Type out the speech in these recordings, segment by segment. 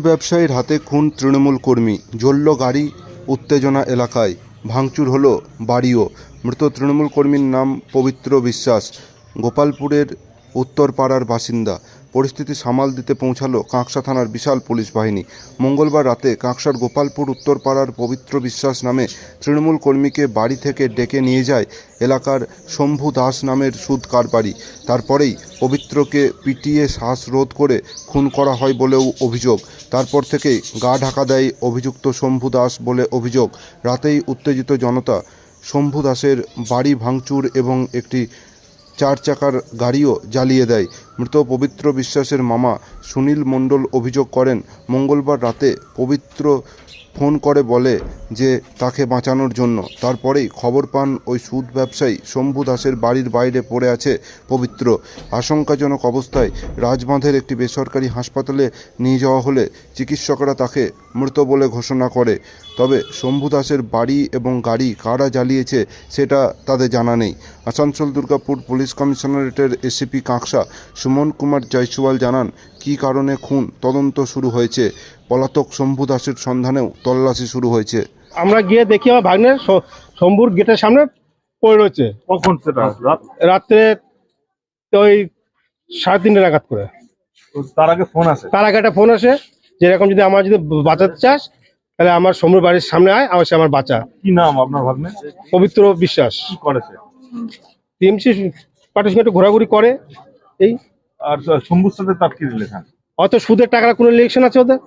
ব্যবসায়ীর হাতে খুন তৃণমূল কর্মী, জ্বলল গাড়ি উত্তেজনা এলাকায়। ভাঙচুর হলো বাড়িও। মৃত তৃণমূল কর্মীর নাম পবিত্র বিশ্বাস। গোপালপুরের উত্তরপাড়ার বাসিন্দা। পরিস্থিতি সামাল দিতে পৌঁছালো কাঁকসা থানার বিশাল পুলিশ বাহিনী। মঙ্গলবার রাতে কাঁকসার গোপালপুর উত্তরপাড়ার পবিত্র বিশ্বাস নামে তৃণমূল কর্মীকে বাড়ি থেকে ডেকে নিয়ে যায় এলাকার শম্ভু দাস নামের সুদ কারবারি। তারপরেই পবিত্রকে পিটিয়ে শ্বাসরোধ করে খুন করা হয় বলেও অভিযোগ। তারপর থেকেই গা ঢাকা দেয় অভিযুক্ত শম্ভু দাস বলে অভিযোগ। রাতেই উত্তেজিত জনতা শম্ভু দাসের বাড়ি ভাঙচুর এবং একটি চার চাকার গাড়িও জ্বালিয়ে দেয়। মৃত পবিত্র বিশ্বাসের মামা সুনীল মণ্ডল অভিযোগ করেন, মঙ্গলবার রাতে পবিত্র ফোন করে বলে যে তাকে বাঁচানোর জন্য। তারপরেই খবর পান ওই সুদ ব্যবসায়ী শম্ভু দাসের বাড়ির বাইরে পড়ে আছে পবিত্র। আশঙ্কাজনক অবস্থায় রাজবাঁধের একটি বেসরকারি হাসপাতালে নিয়ে যাওয়া হলে চিকিৎসকরা তাকে মৃত বলে ঘোষণা করে। তবে শম্ভু দাসের বাড়ি এবং গাড়ি কারা জ্বালিয়েছে সেটা তাদের জানা নেই। আসানসোল দুর্গাপুর পুলিশ কমিশনারেটের এসিপি কাঁকসা সুমন কুমার জয়সওয়াল জানান, কী কারণে খুন? তদন্ত শুরু হয়েছে। পলাতক শম্ভু দাসের সন্ধানেও তল্লাশি শুরু হয়েছে। আমরা গিয়ে দেখি আমার ভাগ্নের শম্ভুর গেটের সামনে পড়ে রয়েছে। কখন সেটা? রাত্রে ওই সাড়ে তিনটে নাগাদ করে। তার আগে ফোন আসে? তার আগে একটা ফোন আসে যে এরকম যদি আমার যদি বাঁচাতে চাস তাহলে আমার শম্ভুর বাড়ির সামনে আয় আমার সে আমার বাঁচা। কি নাম আপনার ভাগ্নে? পবিত্র বিশ্বাস। কি করেছে টিএমসি পার্টির সঙ্গে একটু ঘোরাঘুরি করে এই। আর শম্ভুর সাথে তার কি রিলেশন হয়তো সুদের টাকার কোনো ইলেকশন আছে ওদের?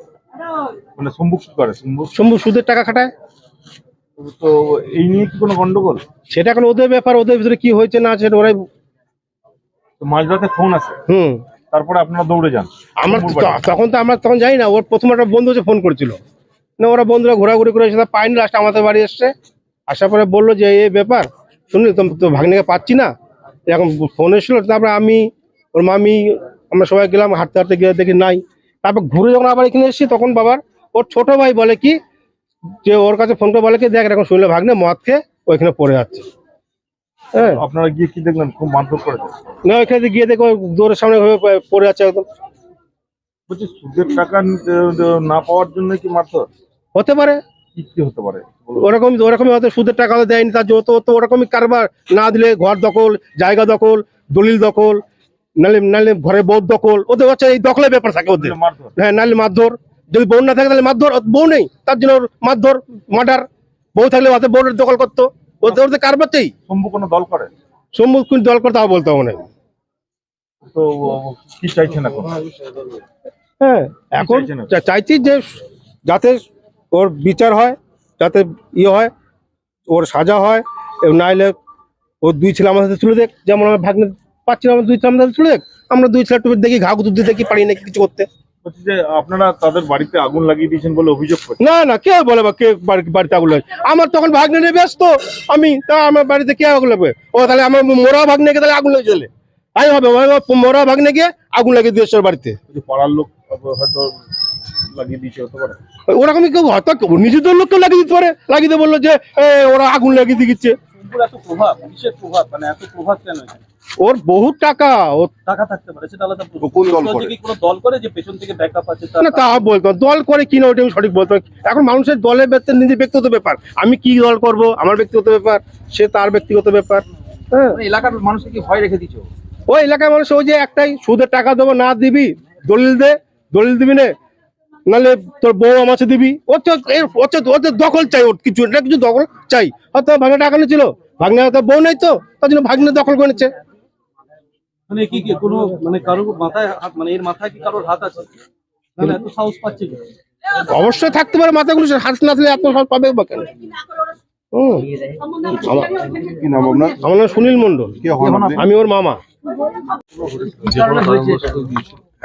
মানে শম্ভু কি করে শম্ভু শম্ভু সুদের টাকা খাটায়? তো এই নিয়ে কি কোনো গন্ডগোল? সেটা এখন ওদের ব্যাপার ওদের ভিতরে কি হয়েছে না আছে ওরাই তো মাঝরাতে ফোন আসে হুম। তারপরে আপনারা দৌড়ে যান। আমরা। তখন তো আমরা তখন যাই না ওর প্রথম একটা বন্ধু এসে ফোন করেছিল। না ওরা বন্ধুরা ঘোরাঘুরি করে এসে পাইনি লাস্ট আমাদের বাড়ি এসছে। আসার পরে বলল যে এই ব্যাপার শুনলি তো তো ভাগ্নিকে পাচ্ছি না? এখন ফোন এসেছিল তারপরে আমি ওর মামি আমরা সবাই গেলাম হাঁটতে হাঁটতে গিয়ে দেখি নাই। তারপর ঘুরে যখন আবার এখানে এসেছি তখন বাবার ওর ছোট ভাই বলে কি যে ওর কাছে ফোন করে বলে কি দেখ এখন শুনলে ভাগ্নে মদ খেয়ে ওইখানে পড়ে যাচ্ছে। হ্যাঁ। আপনারা গিয়ে কি দেখলেন? খুব মারধর করেছে না ওইখানে গিয়ে দেখো দৌড়ের সামনে পড়ে যাচ্ছে একদম। বলছি সুদের টাকা না পাওয়ার জন্য কি মারধর? হতে পারে। কি হতে পারে। ওরকম ওরকমই হয়তো সুদের টাকা দেয়নি তার জন্য তো ওরকমই কারবার না দিলে ঘর দখল জায়গা দখল দলিল দখল। নালে নালে ঘরে বউ দখল ওদের হচ্ছে এই দখলের ব্যাপার থাকে ওদের। হ্যাঁ নালে মারধর। যদি বউ না থাকে তাহলে মারধর বউ নেই তার জন্য মারধর মার্ডার। বউ থাকলে হাতে বউয়ের দখল করতো। ওদের ওদের কারবারতেই শম্ভু কোনো দল করে? সম্মুখীন দল করতে তাও বলতে হবে না। তো কি চাইছেন এখন? হ্যাঁ এখন চাইছি যে যাতে ওর বিচার হয় যাতে ইয়ে হয় ওর সাজা হয় নাইলে ওর দুই ছেলে আমাদের সাথে তুলে দেখ যেমন আমার ভাগ্নে পাচ্ছি না আমার দুই ছেলে আমাদের সাথে তুলে আমরা দুই ছেলে দেখি ঘা গুতুর দিয়ে দেখি পারি নাকি কিছু করতে। বলছি যে আপনারা তাদের বাড়িতে আগুন লাগিয়ে দিয়েছেন বলে অভিযোগ না না কে বলে বা কে বাড়ি- বাড়িতে আগুন লাগে আমার তখন ভাগ্নে নিয়ে ব্যস্ত। আমি তা আমার বাড়িতে কে আগুন লাগবে? ও তাহলে আমার মোরা ভাগ্নে গিয়ে তাহলে আগুন লেগে চলে তাই হবে ও মোরা ভাগ্নে গিয়ে আগুন লাগিয়ে দিয়েছে ওর বাড়িতে। যে পাড়ার লোক হয়তো লাগিয়ে দিয়েছে হতে পারে। ওরকমই কেউ হয়তো কেউ নিজেদের লোককে লাগিয়ে দিতে পারে। লাগিয়ে দিয়ে বলল যে এ, ওরা আগুন লাগিয়ে দিচ্ছে। এত প্রভাব কিসের প্রভাব? মানে এত প্রভাব কেন এখানে? ওর বহুত টাকা ও টাকা থাকতে পারে সেটা আলাদা কোন দল করে? কি কোনো দল করে যে পেছন থেকে ব্যাকআপ আছে না তা বলতো দল করে কিনা ওটা আমি সঠিক বলতো এখন মানুষের দলের ব্যাপার নিজের ব্যক্তিগত ব্যাপার। আমি কি দল করব আমার ব্যক্তিগত ব্যাপার সে তার ব্যক্তিগত ব্যাপার। হ্যাঁ। মানে এলাকার মানুষকে কি ভয় রেখে দিচ্ছ ওই এলাকার মানুষ ওই যে একটাই সুদের টাকা দেবো না দিবি দলিল দে দলিল দিবি না নাহলে তোর বউ আমাকে দিবি। ওর তো ওর তো- দখল চাই ওর কিছু এটা কিছু দখল চাই। হয়তো ভাগ্নে টাকা নিয়েছিল ভাগ্নে বউ নেই তো তার জন্য ভাগ্নে দখল করে নিচ্ছে। মানে কি কি কোনো মানে কারোর মাথায় হাত মানে এর মাথায় কি কারোর হাত আছে? না এত সাহস পাচ্ছে কি অবশ্যই থাকতে পারে মাথাগুলো হাত না থাকলে এত সব পাবে বা কেন? আমার নাম সুনীল মন্ডল কে হন আপনি? আমি ওর মামা।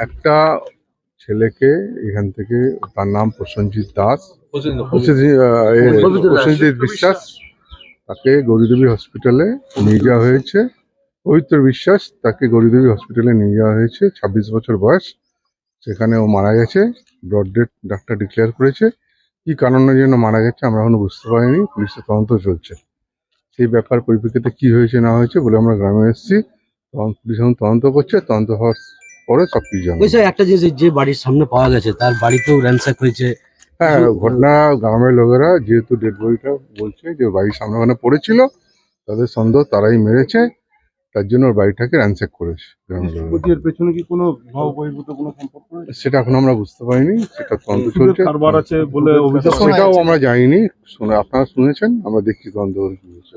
একটা ছেলেকে এখান থেকে তার নাম প্রসেনজিৎ দাস। প্রসেনজিৎ বিশ্বাস তাকে গৌরীদেবী হসপিটালে নিয়ে যাওয়া হয়েছে। পবিত্র বিশ্বাস তাকে গৌরীদেবী হসপিটালে নিয়ে যাওয়া হয়েছে। ছাব্বিশ বছর বয়স সেখানে ও মারা গেছে। ব্রড ডেট ডাক্তার ডিক্লেয়ার করেছে। কি কারণের জন্য মারা গেছে আমরা এখনও বুঝতে পারিনি। পুলিশের তদন্ত চলছে। সেই ব্যাপার পরিপ্রেক্ষিতে কি হয়েছে না হয়েছে বলে আমরা গ্রামে এসেছি। তখন পুলিশ এখন তদন্ত করছে। তদন্ত হওয়ার পরে সব কিছু একটা জিনিস যে বাড়ির সামনে পাওয়া গেছে তার বাড়িতেও র্যানস্যাক হয়েছে। হ্যাঁ ঘটনা গ্রামের লোকেরা যেহেতু ডেড বডিটা বলছে যে বাড়ির সামনে ওখানে পড়েছিল তাদের সন্দেহ তারাই মেরেছে। তার জন্য ওর বাড়িটাকে র্যানসেক করেছে এর পেছনে কি কোনো বহির্ভূত কোনো সম্পর্ক সেটা এখন আমরা বুঝতে পারিনি সেটা তদন্ত চলছে। কারবার আছে বলে সেটাও আমরা জানিনি। শুনে আপনারা শুনেছেন আমরা দেখছি তদন্ত কি হচ্ছে